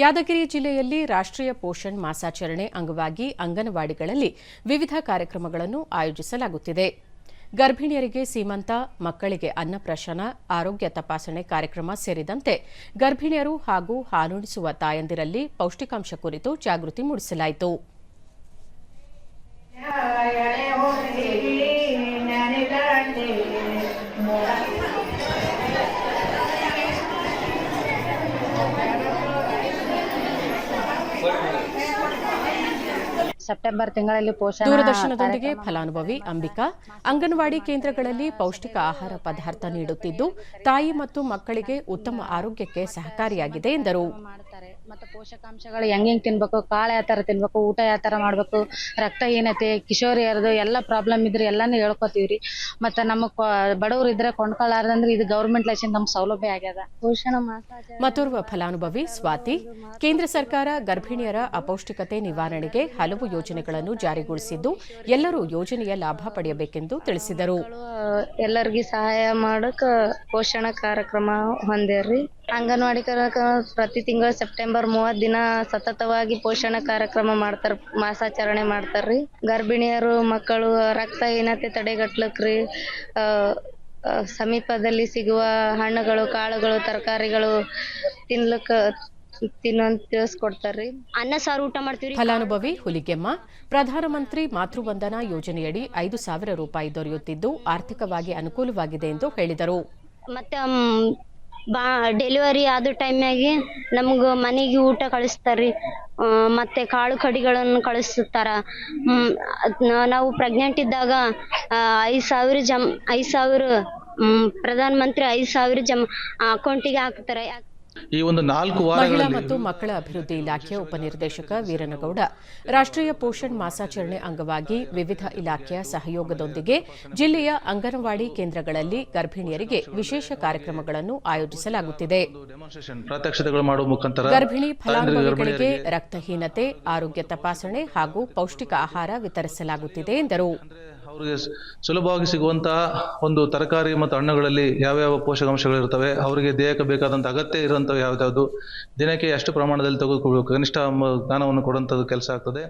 ಯಾದಗಿರಿ ಜಿಲ್ಲೆಯಲ್ಲಿ ರಾಷ್ಟ್ರೀಯ ಪೋಷಣ್ ಮಾಸಾಚರಣೆ ಅಂಗವಾಗಿ ಅಂಗನವಾಡಿಗಳಲ್ಲಿ ವಿವಿಧ ಕಾರ್ಯಕ್ರಮಗಳನ್ನು ಆಯೋಜಿಸಲಾಗುತ್ತಿದೆ. ಗರ್ಭಿಣಿಯರಿಗೆ ಸೀಮಂತ, ಮಕ್ಕಳಿಗೆ ಅನ್ನಪ್ರಶನ ಆರೋಗ್ಯ ತಪಾಸಣೆ ಕಾರ್ಯಕ್ರಮ ಸೇರಿದಂತೆ ಗರ್ಭಿಣಿಯರು ಹಾಗೂ ಹಾಲುಣಿಸುವ ತಾಯಂದಿರಲ್ಲಿ ಪೌಷ್ಟಿಕಾಂಶ ಕುರಿತು ಜಾಗೃತಿ ಮೂಡಿಸಲಾಯಿತು. ಸೆಪ್ಟೆಂಬರ್ ತಿಂಗಳಲ್ಲಿ ಪೋಷಣ ದೂರದರ್ಶನದೊಂದಿಗೆ ಫಲಾನುಭವಿ ಅಂಬಿಕಾ. ಅಂಗನವಾಡಿ ಕೇಂದ್ರಗಳಲ್ಲಿ ಪೌಷ್ಟಿಕ ಆಹಾರ ಪದಾರ್ಥ ನೀಡುತ್ತಿದ್ದು ತಾಯಿ ಮತ್ತು ಮಕ್ಕಳಿಗೆ ಉತ್ತಮ ಆರೋಗ್ಯಕ್ಕೆ ಸಹಕಾರಿಯಾಗಿದೆ ಎಂದರು. ಮತ್ತೆ ಪೋಷಕಾಂಶಗಳು ಹೆಂಗ್ ಹೆಂಗ್ ತಿನ್ಬೇಕು ಕಾಳು ಯಾವ ತರ ತಿನ್ಬೇಕು ಊಟ ಯಾವ ತರ ಮಾಡ್ಬೇಕು ರಕ್ತಹೀನತೆ ಕಿಶೋರಿಯರದು ಎಲ್ಲ ಪ್ರಾಬ್ಲಮ್ ಇದ್ರೆ ಎಲ್ಲಾನು ಹೇಳ್ಕೊತೀವ್ರಿ. ಮತ್ತೆ ನಮಗ್ ಬಡವ್ರು ಇದ್ರೆ ಕೊಂಡ್ಕೊಳ್ಳಾರ್ದಂದ್ರೆ ಇದು ಗೌರ್ಮೆಂಟ್ ಲೈಸಿಂದ ನಮ್ಗೆ ಸೌಲಭ್ಯ ಆಗ್ಯದ. ಪೋಷಣ ಮತ್ತೋರ್ವ ಫಲಾನುಭವಿ ಸ್ವಾತಿ ಕೇಂದ್ರ ಸರ್ಕಾರ ಗರ್ಭಿಣಿಯರ ಅಪೌಷ್ಟಿಕತೆ ನಿವಾರಣೆಗೆ ಹಲವು ಯೋಜನೆಗಳನ್ನು ಜಾರಿಗೊಳಿಸಿದ್ದು ಎಲ್ಲರೂ ಯೋಜನೆಯ ಲಾಭ ಪಡೆಯಬೇಕೆಂದು ತಿಳಿಸಿದರು. ಎಲ್ಲರಿಗೂ ಸಹಾಯ ಮಾಡಕ್ಕೆ ಪೋಷಣ ಕಾರ್ಯಕ್ರಮ ಹೊಂದೇವ್ರಿ ಅಂಗನವಾಡಿ ಕಾರ್ಯಕ್ರಮ ಪ್ರತಿ ತಿಂಗಳು ಸೆಪ್ಟೆಂಬರ್ ಮೂವತ್ ದಿನ ಸತತವಾಗಿ ಪೋಷಣ ಕಾರ್ಯಕ್ರಮ ಮಾಡ್ತಾರ ಮಾಸಾಚರಣೆ ಮಾಡ್ತಾರ್ರಿ. ಗರ್ಭಿಣಿಯರು ಮಕ್ಕಳು ರಕ್ತಹೀನತೆ ತಡೆಗಟ್ಲಕ್ರಿ. ಆ, ಆ, ಸಮೀಪದಲ್ಲಿ ಸಿಗುವ ಹಣ್ಣುಗಳು ಕಾಳುಗಳು ತರಕಾರಿಗಳು ತಿನ್ಲಕ್ಕ ತಿನ್ನುವಂತ ತಿಳಿಸ್ಕೊಡ್ತಾರ್ರಿ. ಅನ್ನ ಸಾರು ಊಟ ಮಾಡ್ತೀವಿ ಫಲಾನುಭವಿ ಹುಲಿಗೆಮ್ಮ ಪ್ರಧಾನಮಂತ್ರಿ ಮಾತೃವಂದನಾ ಯೋಜನೆಯಡಿ ಐದು ಸಾವಿರ ರೂಪಾಯಿ ದೊರೆಯುತ್ತಿದ್ದು ಆರ್ಥಿಕವಾಗಿ ಅನುಕೂಲವಾಗಿದೆ ಎಂದು ಹೇಳಿದರು. ಮತ್ತೆ ಬಾ ಡೆಲಿವರಿ ಆದ ಟೈಮ್ಯಾಗೆ ನಮ್ಗೆ ಮನೆಗೆ ಊಟ ಕಳಿಸ್ತಾರ್ರಿ. ಮತ್ತೆ ಕಾಳು ಕಡಿಗಳನ್ನು ಕಳಿಸ್ತಾರ. ನಾವು ಪ್ರೆಗ್ನೆಂಟ್ ಇದ್ದಾಗ ಐದು ಸಾವಿರ ಜಮ್, ಐದು ಸಾವಿರ ಪ್ರಧಾನ ಮಂತ್ರಿ ಐದು ಸಾವಿರ ಜಮ್ ಅಕೌಂಟಿಗೆ ಹಾಕ್ತಾರೆ. ಈ ಒಂದು ನಾಲ್ಕು ಮಹಿಳಾ ಮತ್ತು ಮಕ್ಕಳ ಅಭಿವೃದ್ಧಿ ಇಲಾಖೆ ಉಪನಿರ್ದೇಶಕ ವೀರನಗೌಡ ರಾಷ್ಟ್ರೀಯ ಪೋಷಣ್ ಮಾಸಾಚರಣೆ ಅಂಗವಾಗಿ ವಿವಿಧ ಇಲಾಖೆಯ ಸಹಯೋಗದೊಂದಿಗೆ ಜಿಲ್ಲೆಯ ಅಂಗನವಾಡಿ ಕೇಂದ್ರಗಳಲ್ಲಿ ಗರ್ಭಿಣಿಯರಿಗೆ ವಿಶೇಷ ಕಾರ್ಯಕ್ರಮಗಳನ್ನು ಆಯೋಜಿಸಲಾಗುತ್ತಿದೆ. ಗರ್ಭಿಣಿ ಫಲಾನುಭವಿಗಳಿಗೆ ರಕ್ತಹೀನತೆ ಆರೋಗ್ಯ ತಪಾಸಣೆ ಹಾಗೂ ಪೌಷ್ಟಿಕ ಆಹಾರ ವಿತರಿಸಲಾಗುತ್ತಿದೆ ಎಂದರು. ಅವರಿಗೆ ಸುಲಭವಾಗಿ ಸಿಗುವಂತಹ ಒಂದು ತರಕಾರಿ ಮತ್ತು ಹಣ್ಣುಗಳಲ್ಲಿ ಯಾವ್ಯಾವ ಪೋಷಕಾಂಶಗಳಿರ್ತವೆ ಅವರಿಗೆ ದೇಹಕ್ಕೆ ಬೇಕಾದಂಥ ಅಗತ್ಯ ಇರುವಂಥವು ಯಾವ್ದಾವುದು ದಿನಕ್ಕೆ ಎಷ್ಟು ಪ್ರಮಾಣದಲ್ಲಿ ತೆಗೆದುಕೊಳ್ಬೇಕು, ಕನಿಷ್ಠ ಜ್ಞಾನವನ್ನು ಕೊಡುವಂಥದ್ದು ಕೆಲಸ ಆಗ್ತದೆ.